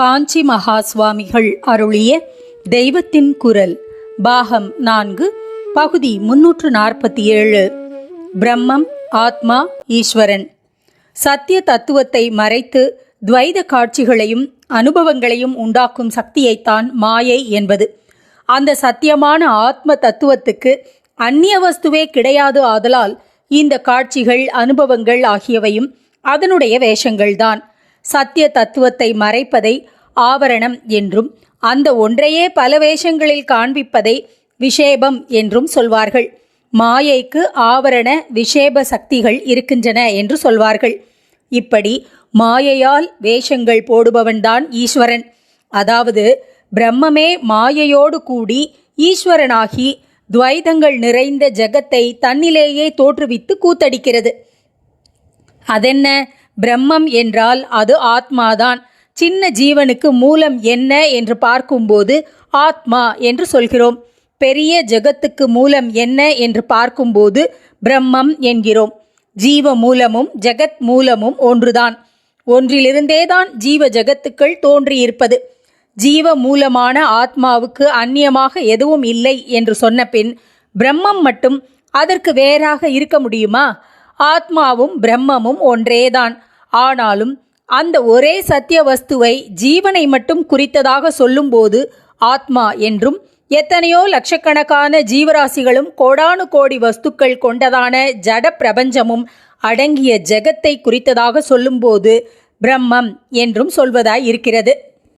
காஞ்சி மகா சுவாமிகள் அருளிய தெய்வத்தின் குரல் பாகம் நான்கு பகுதி முன்னூற்று நாற்பத்தி ஏழு. பிரம்மம் ஆத்மா ஈஸ்வரன். சத்திய தத்துவத்தை மறைத்து துவைத காட்சிகளையும் அனுபவங்களையும் உண்டாக்கும் சக்தியைத்தான் மாயை என்பது. அந்த சத்தியமான ஆத்ம தத்துவத்துக்கு அந்நிய வஸ்துவே கிடையாது ஆதலால் இந்த காட்சிகள் அனுபவங்கள் ஆகியவையும் அதனுடைய வேஷங்கள்தான். சத்திய தத்துவத்தை மறைப்பதை ஆவரணம் என்றும் அந்த ஒன்றையே பல வேஷங்களில் காண்பிப்பதை விஷேபம் என்றும் சொல்வார்கள். மாயைக்கு ஆவரண விஷேப சக்திகள் இருக்கின்றன என்று சொல்வார்கள். இப்படி மாயையால் வேஷங்கள் போடுபவன்தான் ஈஸ்வரன். அதாவது பிரம்மமே மாயையோடு கூடி ஈஸ்வரனாகி துவைதங்கள் நிறைந்த ஜகத்தை தன்னிலேயே தோற்றுவித்து கூத்தடிக்கிறது. அதென்ன? பிரம்மம் என்றால் அது ஆத்மாதான். சின்ன ஜீவனுக்கு மூலம் என்ன என்று பார்க்கும்போது ஆத்மா என்று சொல்கிறோம். பெரிய ஜெகத்துக்கு மூலம் என்ன என்று பார்க்கும்போது பிரம்மம் என்கிறோம். ஜீவ மூலமும் ஜெகத் மூலமும் ஒன்றுதான். ஒன்றிலிருந்தேதான் ஜீவ ஜெகத்துக்கள் தோன்றியிருப்பது. ஜீவ மூலமான ஆத்மாவுக்கு அந்நியமாக எதுவும் இல்லை என்று சொன்ன பின் பிரம்மம் மட்டும் அதற்கு வேறாக இருக்க முடியுமா? ஆத்மாவும் பிரம்மமும் ஒன்றேதான். ஆனாலும் அந்த ஒரே சத்திய வஸ்துவை ஜீவனை மட்டும் குறித்ததாக சொல்லும்போது ஆத்மா என்றும் எத்தனையோ லட்சக்கணக்கான ஜீவராசிகளும் கோடானு கோடி வஸ்துக்கள் கொண்டதான ஜட பிரபஞ்சமும் அடங்கிய ஜெகத்தை குறித்ததாக சொல்லும்போது பிரம்மம் என்றும் சொல்வதாய் இருக்கிறது.